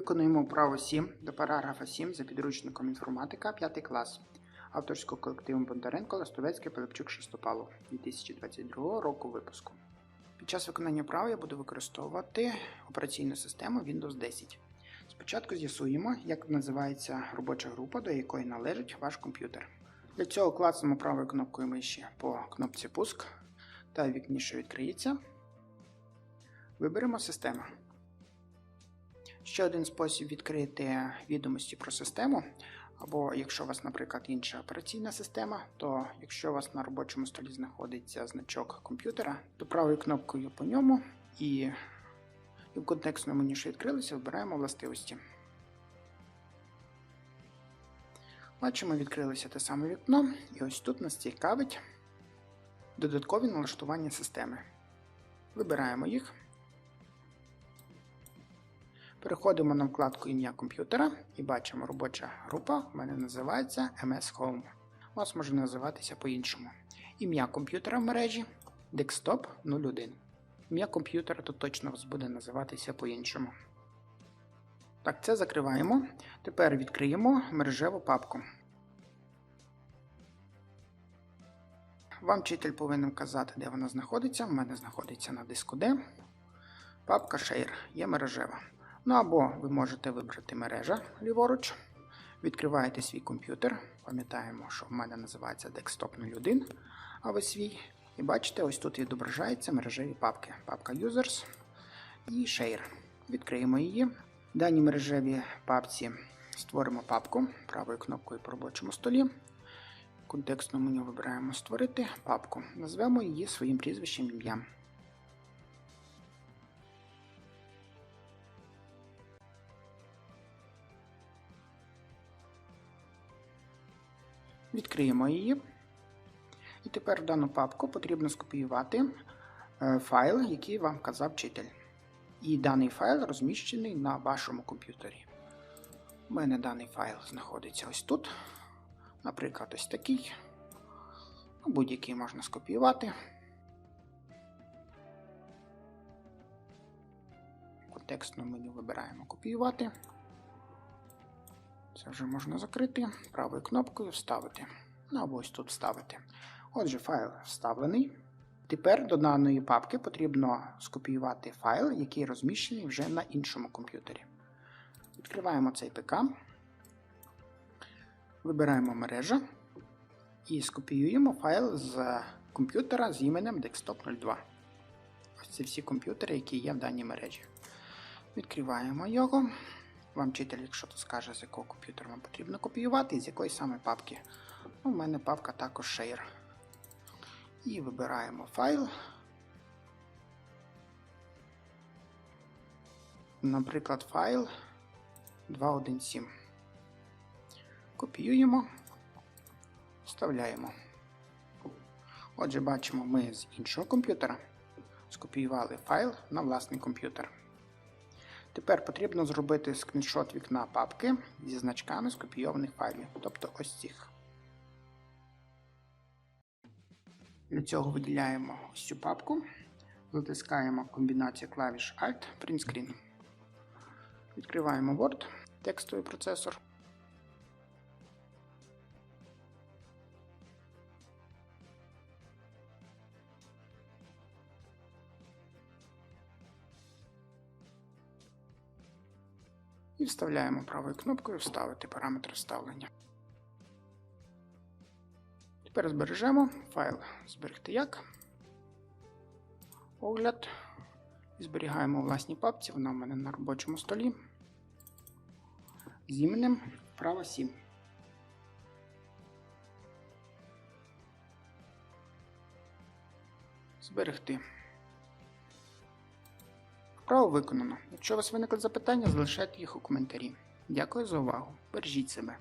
Виконуємо вправу 7 до параграфа 7 за підручником інформатика 5 клас авторського колективу Бондаренко Ластовецький Пилипчук Шестопалов 2022 року випуску. Під час виконання вправи я буду використовувати операційну систему Windows 10. Спочатку з'ясуємо, як називається робоча група, до якої належить ваш комп'ютер. Для цього клацнемо правою кнопкою миші по кнопці Пуск та в вікні, що відкриється. Виберемо систему. Ще один спосіб відкрити відомості про систему, або якщо у вас, наприклад, інша операційна система, то якщо у вас на робочому столі знаходиться значок комп'ютера, то правою кнопкою по ньому і, і в контекстному меню, що відкрилося, вибираємо властивості. Бачимо, відкрилося те саме вікно, і ось тут нас цікавить додаткові налаштування системи. Вибираємо їх. Переходимо на вкладку ім'я комп'ютера і бачимо, робоча група в мене називається MS Home. У вас може називатися по-іншому. Ім'я комп'ютера в мережі Desktop 01. Ім'я комп'ютера тут точно буде називатися по-іншому. Так, це закриваємо. Тепер відкриємо мережеву папку. Вам вчитель повинен казати, де вона знаходиться. У мене знаходиться на диску D. Папка Share є мережева. Ну або ви можете вибрати мережа ліворуч. Відкриваєте свій комп'ютер. Пам'ятаємо, що в мене називається Desktop 01, а ви свій. І бачите, ось тут відображаються мережеві папки. Папка Users і Share. Відкриємо її. В даній мережевій папці створимо папку правою кнопкою по робочому столі. В контекстному меню вибираємо Створити папку. Назвемо її своїм прізвищем ім'ям. Відкриємо її. І тепер в дану папку потрібно скопіювати е, файл, який вам вказав вчитель. І даний файл розміщений на вашому комп'ютері. У мене даний файл знаходиться ось тут. Наприклад, ось такий. Ну, Будь-який можна скопіювати. В контекстному меню вибираємо копіювати. Це вже можна закрити правою кнопкою вставити. Ну або ось тут вставити. Отже, файл вставлений. Тепер до даної папки потрібно скопіювати файл, який розміщений вже на іншому комп'ютері. Відкриваємо цей ПК, вибираємо мережа і скопіюємо файл з комп'ютера з іменем Desktop 02. Ось це всі комп'ютери, які є в даній мережі. Відкриваємо його. Вам вчитель, якщо то скаже, з якого комп'ютера вам потрібно копіювати і з якої саме папки. Ну, У мене папка також Share. І вибираємо файл. Наприклад, файл 217. Копіюємо, вставляємо. Отже, бачимо, ми з іншого комп'ютера скопіювали файл на власний комп'ютер. Тепер потрібно зробити скріншот вікна папки зі значками скопійованих файлів, тобто ось цих. Для цього виділяємо ось цю папку, затискаємо комбінацію клавіш Alt Print Screen. Відкриваємо Word, текстовий процесор. І вставляємо правою кнопкою Вставити параметри вставлення. Тепер збережемо файл зберегти як. Огляд. І зберігаємо у власній папці, вона в мене на робочому столі. З іменем вправа 7. Зберегти. Вправо виконано. Якщо у вас виникли запитання, залишайте їх у коментарі. Дякую за увагу. Бережіть себе.